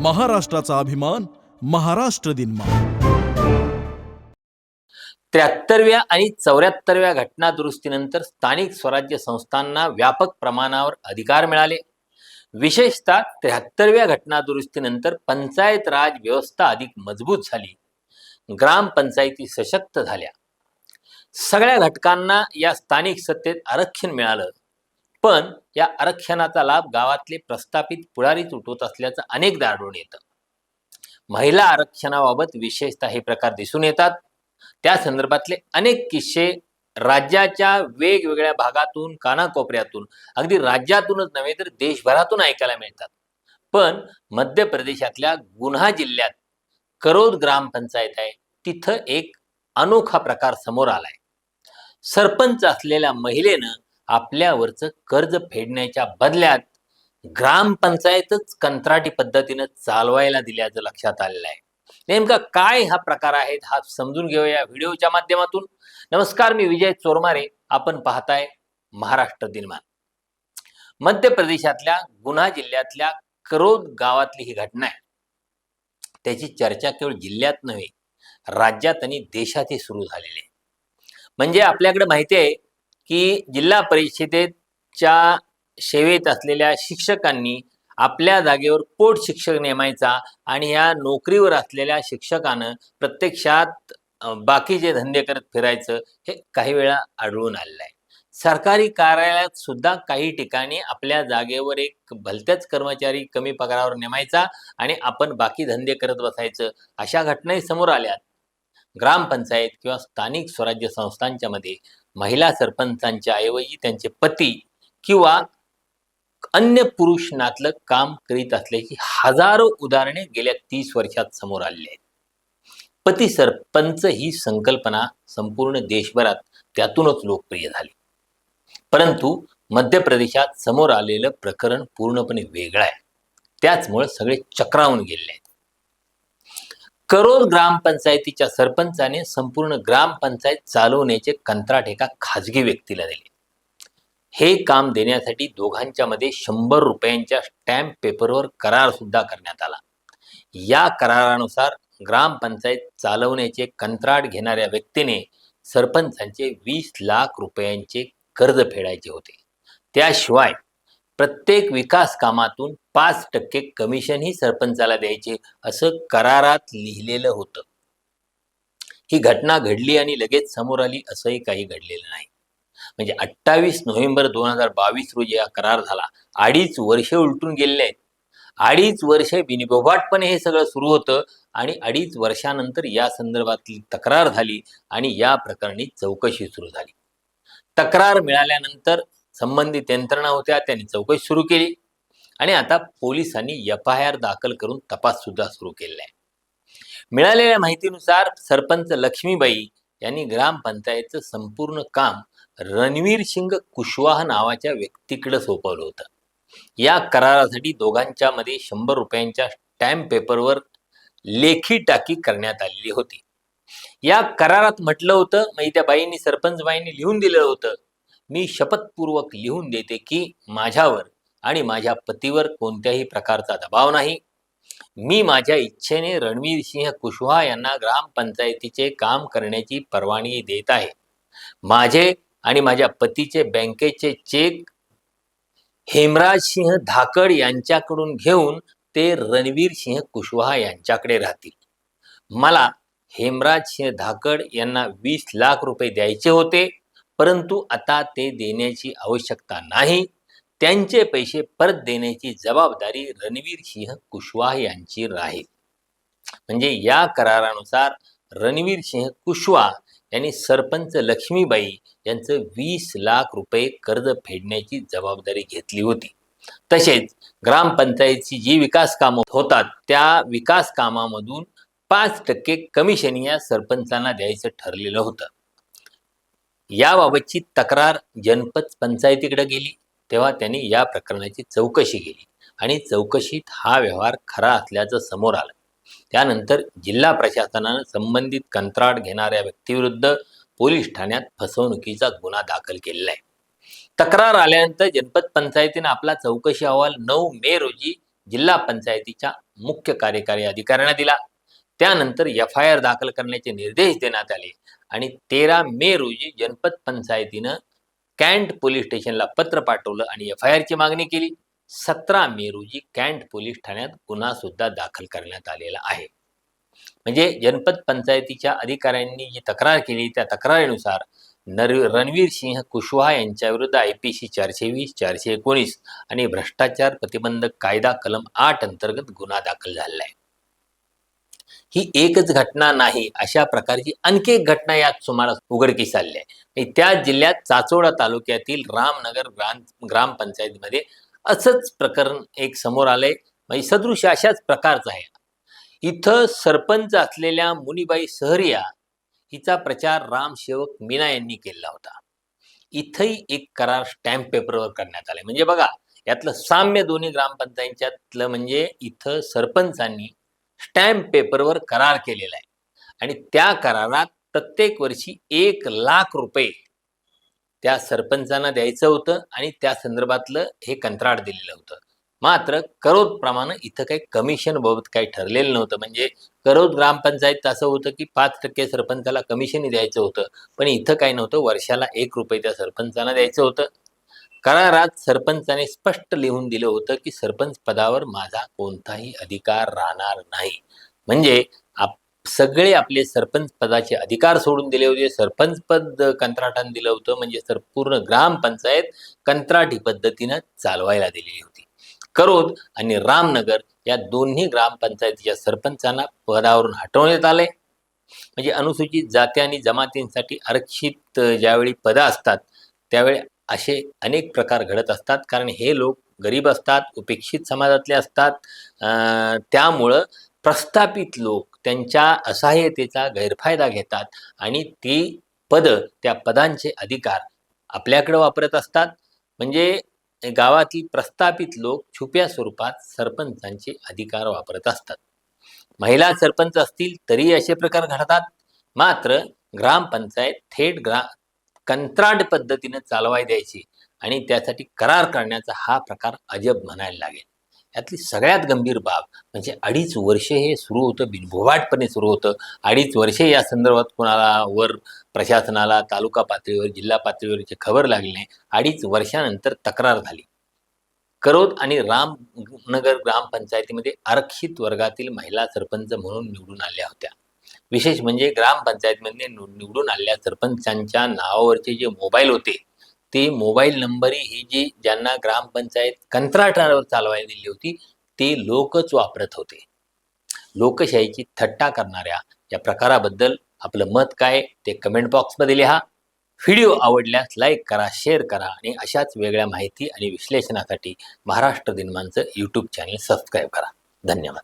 महाराष्ट्राचा अभिमान महाराष्ट्र दिन त्र्याहत्तरव्या आणि चौऱ्याहत्तरव्या घटना दुरुस्तीनंतर स्थानिक स्वराज्य संस्थांना व्यापक प्रमाणावर अधिकार मिळाले. विशेषतः त्र्याहत्तरव्या घटना दुरुस्तीनंतर पंचायत राज व्यवस्था अधिक मजबूत झाली. ग्रामपंचायती सशक्त झाल्या. सगळ्या घटकांना या स्थानिक सत्तेत आरक्षण मिळालं. पण या आरक्षणाचा लाभ गावातले प्रस्थापित पुढारीच उठवत असल्याचं अनेकदा आढळून येतं. महिला आरक्षणाबाबत विशेषतः हे प्रकार दिसून येतात. त्या संदर्भातले अनेक किस्से राज्याच्या वेगवेगळ्या भागातून कानाकोपऱ्यातून अगदी राज्यातूनच नव्हे तर देशभरातून ऐकायला मिळतात. पण मध्य प्रदेशातल्या गुन्हा जिल्ह्यात करोद ग्रामपंचायत आहे. तिथं एक अनोखा प्रकार समोर आलाय. सरपंच असलेल्या महिलेनं आपल्यावरचं कर्ज फेडण्याच्या बदल्यात ग्रामपंचायतच कंत्राटी पद्धतीनं चालवायला दिल्याचं लक्षात आलेलं आहे. नेमका काय हा प्रकार आहे हा समजून घेऊया या व्हिडिओच्या माध्यमातून. नमस्कार मी विजय चोरमारे. आपण पाहताय महाराष्ट्र दिनमान. मध्य प्रदेशातल्या गुन्हा जिल्ह्यातल्या करोद गावातली ही घटना आहे. त्याची चर्चा केवळ जिल्ह्यात नव्हे राज्यात आणि देशातही सुरू झालेली आहे. म्हणजे आपल्याकडे माहिती आहे की जिल्हा परिषदेच्या सेवेत असलेल्या शिक्षकांनी आपल्या जागेवर पोट शिक्षक नेमायचा आणि या नोकरीवर असलेल्या शिक्षकानं प्रत्यक्षात बाकीचे धंदे करत फिरायचं हे काही वेळा आढळून आलेलं आहे. सरकारी कार्यालयात सुद्धा काही ठिकाणी आपल्या जागेवर एक भलत्याच कर्मचारी कमी पगारावर नेमायचा आणि आपण बाकी धंदे करत बसायचं अशा घटनाही समोर आल्यात. ग्रामपंचायत किंवा स्थानिक स्वराज्य संस्थांच्या मध्ये महिला सरपंचांच्या ऐवजी त्यांचे पती किंवा अन्य पुरुष नातलं काम करीत असल्याची हजारो उदाहरणे गेल्या तीस वर्षात समोर आलेली आहेत. पती सरपंच ही संकल्पना संपूर्ण देशभरात त्यातूनच लोकप्रिय झाली. परंतु मध्य प्रदेशात समोर आलेलं प्रकरण पूर्णपणे वेगळं आहे. त्याचमुळे सगळे चक्रावून गेले आहेत. करोड ग्रामपंचायतीच्या सरपंचाने संपूर्ण ग्रामपंचायत चालवण्याचे कंत्राट एका खाजगी व्यक्तीला दिले. हे काम देण्यासाठी दोघांच्या मध्ये शंभर रुपयांच्या स्टॅम्प पेपरवर करार सुद्धा करण्यात आला. या करारानुसार ग्रामपंचायत चालवण्याचे कंत्राट घेणाऱ्या व्यक्तीने सरपंचांचे वीस लाख रुपयांचे कर्ज फेडायचे होते. त्याशिवाय प्रत्येक विकास कामातून पाच टक्के कमिशनही सरपंचाला द्यायचे. असं करारात लिहिलेलं होतं. ही घटना घडली आणि लगेच समोर आली असंही काही घडलेलं नाही. म्हणजे अठ्ठावीस नोव्हेंबर दोन हजार बावीस रोजी हा करार झाला. अडीच वर्षे उलटून गेलेले आहेत. अडीच वर्षे बिनबोभाटपणे हे सगळं सुरू होतं आणि अडीच वर्षानंतर या संदर्भातली तक्रार झाली आणि या प्रकरणी चौकशी सुरू झाली. तक्रार मिळाल्यानंतर संबंधित यंत्रणा होत्या त्यांनी चौकशी सुरू केली. आणि आता पोलिसांनी एफ आय आर दाखल करून तपास सुद्धा सुरू केलेला आहे. मिळालेल्या माहितीनुसार सरपंच लक्ष्मीबाई यांनी ग्रामपंचायतचं संपूर्ण काम रणवीर सिंग कुशवाह नावाच्या व्यक्तीकडे सोपवलं होतं. या करारासाठी दोघांच्या मध्ये शंभर रुपयांच्या स्टॅम्प पेपरवर लेखी टाकी करण्यात आलेली होती. या करारात म्हटलं होतं म्हणजे त्या बाईंनी सरपंच बाईंनी लिहून दिलं होतं मी शपथपूर्वक लिहून देते की माझ्यावर आणि माझ्या पतीवर कोणत्याही प्रकारचा दबाव नाही. मी माझ्या इच्छेने रणवीर सिंह कुशवाहा यांना ग्रामपंचायतीचे काम करण्याची परवानगी देत आहे. माझे आणि माझ्या पतीचे बँकेचे चेक हेमराज सिंह धाकड यांच्याकडून घेऊन ते रणवीर सिंह कुशवाहा यांच्याकडे राहतील. मला हेमराज सिंह धाकड यांना वीस लाख रुपये द्यायचे होते परंतु आता ते देण्याची आवश्यकता नाही. त्यांचे पैसे परत देण्याची जबाबदारी रणवीर सिंह कुशवाह यांची राहील. म्हणजे या करारानुसार रणवीर सिंह कुशवाह यांनी सरपंच लक्ष्मीबाई यांचं वीस लाख रुपये कर्ज फेडण्याची जबाबदारी घेतली होती. तसेच ग्रामपंचायतची जी विकास कामं होतात त्या विकास कामामधून पाच टक्के कमिशन या सरपंचांना द्यायचं ठरलेलं होतं. याबाबतची तक्रार जनपद पंचायतीकडे गेली. तेव्हा त्यांनी या प्रकरणाची चौकशी केली. आणि चौकशीत हा व्यवहार खरा असल्याचं समोर आलं. त्यानंतर जिल्हा प्रशासनानं संबंधित कंत्राट घेणाऱ्या व्यक्तीविरुद्ध पोलीस ठाण्यात फसवणुकीचा गुन्हा दाखल केलेला आहे. तक्रार आल्यानंतर जनपद पंचायतीनं आपला चौकशी अहवाल नऊ मे रोजी जिल्हा पंचायतीच्या मुख्य कार्यकारी अधिकाऱ्यांना दिला. त्यानंतर एफ आय आर दाखल करण्याचे निर्देश देण्यात आले. आणि तेरा मे रोजी जनपद पंचायतीनं कॅन्ट पोलीस स्टेशनला पत्र पाठवलं आणि एफ आय आरची मागणी केली. सतरा मे रोजी कॅन्ट पोलीस ठाण्यात गुन्हा सुद्धा दाखल करण्यात आलेला आहे. म्हणजे जनपद पंचायतीच्या अधिकाऱ्यांनी जी तक्रार केली त्या तक्रारीनुसार नर रणवीर सिंह कुशवाहा यांच्या विरुद्ध आय पी सी चारशे वीस चारशे एकोणीस आणि भ्रष्टाचार प्रतिबंधक कायदा कलम आठ अंतर्गत गुन्हा दाखल झालेला आहे. ही एकच घटना नाही अशा प्रकारची आणखी एक घटना यात सुमारास उघडकीस आली आहे त्या जिल्ह्यात चाचोडा तालुक्यातील रामनगर ग्राम ग्रामपंचायतीमध्ये असंच प्रकरण एक समोर आलंय. म्हणजे सदृश अशाच प्रकारचं आहे. इथं सरपंच असलेल्या मुनीबाई सहरिया हिचा प्रचार रामसेवक मीना यांनी केलेला होता. इथंही एक करार स्टॅम्प पेपरवर करण्यात आले म्हणजे बघा यातलं साम्य दोन्ही ग्रामपंचायतीतलं म्हणजे इथं सरपंचांनी स्टॅम्प पेपरवर करार केलेला आहे. आणि त्या करारात प्रत्येक वर्षी एक लाख रुपये त्या सरपंचांना द्यायचं होतं आणि त्या संदर्भातलं हे कंत्राट दिलेलं होतं. मात्र करोदप्रमाणे इथं काही कमिशन बाबत काही ठरलेलं नव्हतं. म्हणजे करोद ग्रामपंचायत असं होतं की पाच टक्के सरपंचाला कमिशन द्यायचं होतं. पण इथं काही नव्हतं. वर्षाला एक रुपये त्या सरपंचांना द्यायचं होतं. करारात सरपंचाने स्पष्ट लिहून दिलं होतं की सरपंच पदावर माझा कोणताही अधिकार राहणार नाही. म्हणजे आप सगळे आपले सरपंच पदाचे अधिकार सोडून दिले होते. सरपंच पद कंत्राटाने दिलं होतं. म्हणजे सर पूर्ण ग्रामपंचायत कंत्राटी पद्धतीनं चालवायला दिलेली होती. करोद आणि रामनगर या दोन्ही ग्रामपंचायतीच्या सरपंचांना पदावरून हटवण्यात आले. म्हणजे अनुसूचित जाती आणि जमातींसाठी आरक्षित ज्यावेळी पदं असतात त्यावेळी असे अनेक प्रकार घडत असतात. कारण हे लोक गरीब असतात उपेक्षित समाजातले असतात. त्यामुळं प्रस्थापित लोक त्यांच्या असहाय्यतेचा गैरफायदा घेतात आणि ती पदं त्या पदांचे अधिकार आपल्याकडं वापरत असतात. म्हणजे गावातील प्रस्थापित लोक छुप्या स्वरूपात सरपंचांचे अधिकार वापरत असतात. महिला सरपंच असतील तरी असे प्रकार घडतात. मात्र ग्रामपंचायत थेट ग्रा कंत्राट पद्धतीने चालवाय द्यायची आणि त्यासाठी करार करण्याचा हा प्रकार अजब म्हणायला लागेल. यातली सगळ्यात गंभीर बाब म्हणजे अडीच वर्षे हे सुरू होतं बिनभोवाटपणे सुरू होतं. अडीच वर्षे या संदर्भात कोणाला वर प्रशासनाला तालुका पातळीवर जिल्हा पातळीवरची खबर लागली नाही. अडीच वर्षानंतर तक्रार झाली. करोद आणि रामनगर ग्रामपंचायतीमध्ये आरक्षित वर्गातील महिला सरपंच म्हणून निवडून आल्या होत्या. विशेष म्हणजे ग्रामपंचायतीमध्ये निवडून आलेल्या सरपंचांच्या नावावरचे जे मोबाईल होते ते मोबाईल नंबरही ही जी ज्यांना ग्रामपंचायत कंत्राटावर चालवायला दिली होती ते लोकच वापरत होते. लोकशाहीची थट्टा करणाऱ्या या प्रकाराबद्दल आपलं मत काय ते कमेंट बॉक्समध्ये लिहा. व्हिडिओ आवडल्यास लाईक करा शेअर करा आणि अशाच वेगळ्या माहिती आणि विश्लेषणासाठी महाराष्ट्र दिनमानचं यूट्यूब चॅनल सबस्क्राईब करा. धन्यवाद.